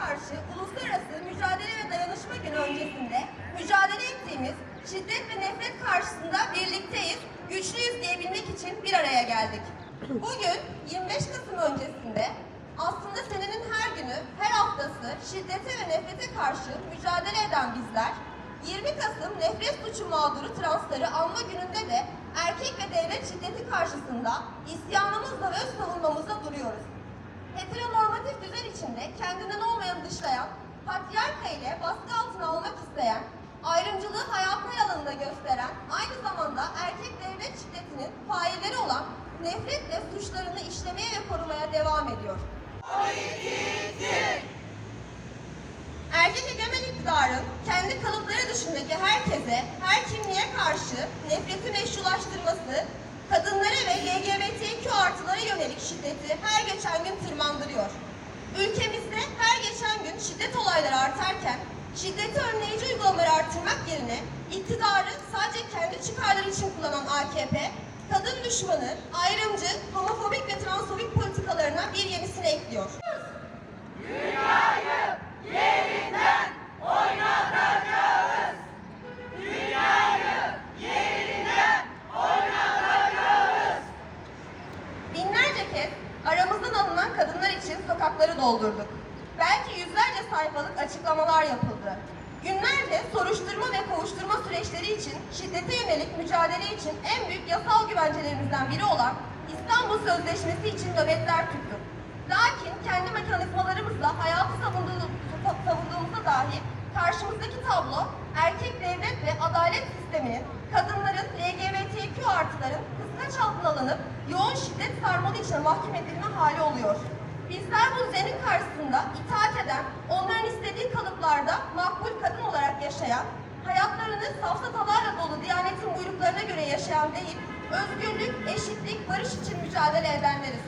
karşı uluslararası mücadele ve dayanışma günü öncesinde mücadele ettiğimiz şiddet ve nefret karşısında birlikteyiz, güçlüyüz diyebilmek için bir araya geldik. Bugün 25 Kasım öncesinde aslında senenin her günü, her haftası şiddete ve nefrete karşı mücadele eden bizler 20 Kasım nefret suçu mağduru transları anma gününde de erkek ve devlet şiddeti karşısında isyanımızla ve öz savunmamızla duruyoruz. Heteronormatif düzen içinde dışlayan, patriarka ile baskı altına almak isteyen, ayrımcılığı hayatına yalanında gösteren, aynı zamanda erkek devlet şiddetinin failleri olan nefretle suçlarını işlemeye ve korumaya devam ediyor. Erkek egemen iktidarın kendi kalıpları dışındaki herkese, her kimliğe karşı nefreti meşrulaştırması, kadınlara ve LGBTQ şiddet olayları artarken, şiddeti önleyici uygulamaları artırmak yerine iktidarı sadece kendi çıkarları için kullanan AKP, kadın düşmanı, ayrımcı, homofobik ve transfobik politikalarına bir yenisini ekliyor. Binlerce kez aramızdan alınan kadınlar için sokakları doldurduk. Belki yüzlerce sayfalık açıklamalar yapıldı. Günlerce soruşturma ve kovuşturma süreçleri için şiddete yönelik mücadele için en büyük yasal güvencelerimizden biri olan İstanbul Sözleşmesi için nöbetler tuttuk. Lakin kendi mekanizmalarımızla hayatı savunduğumuz, savunduğumuzda dahi karşımızdaki tablo erkek devlet ve adalet sisteminin kadınların, LGBTQ artıların kıskaç altına alınıp yoğun şiddet sarmalı içine mahkum edilme hali oluyor. Bizler bu düzenin karşısında itaat eden, onların istediği kalıplarda makbul kadın olarak yaşayan, hayatlarını safsatalarla dolu Diyanet'in buyruklarına göre yaşayan değil, özgürlük, eşitlik, barış için mücadele edenleriz.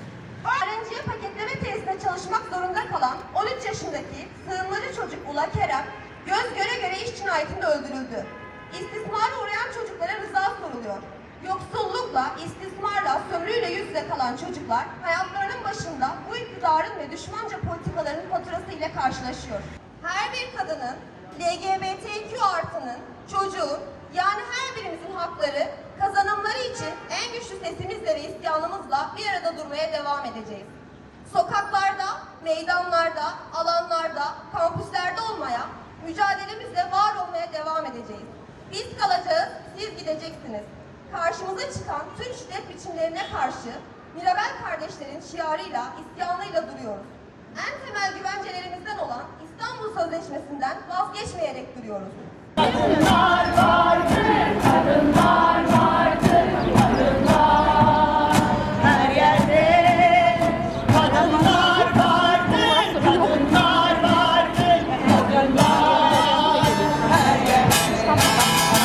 Öğrenciye paketleme tesisinde çalışmak zorunda kalan 13 yaşındaki sığınmacı çocuk Ula Kerem, göz göre göre iş cinayetinde öldürüldü. İstismara uğrayan çocuklara rıza soruluyor. Yoksullukla, istismarla, yüze kalan çocuklar hayatlarının başında bu iktidarın ve düşmanca politikalarının faturası ile karşılaşıyor. Her bir kadının, LGBTQ artının, çocuğun yani her birimizin hakları, kazanımları için en güçlü sesimizle ve isyanımızla bir arada durmaya devam edeceğiz. Sokaklarda, meydanlarda, alanlarda, kampüslerde olmaya, mücadelemizle var olmaya devam edeceğiz. Biz kalacağız, siz gideceksiniz. Karşımıza çıkan tüm şiddet biçimlerine karşı Mirabel kardeşlerin şiarıyla, isyanıyla duruyoruz. En temel güvencelerimizden olan İstanbul Sözleşmesi'nden vazgeçmeyerek duruyoruz. Her yerde kadınlar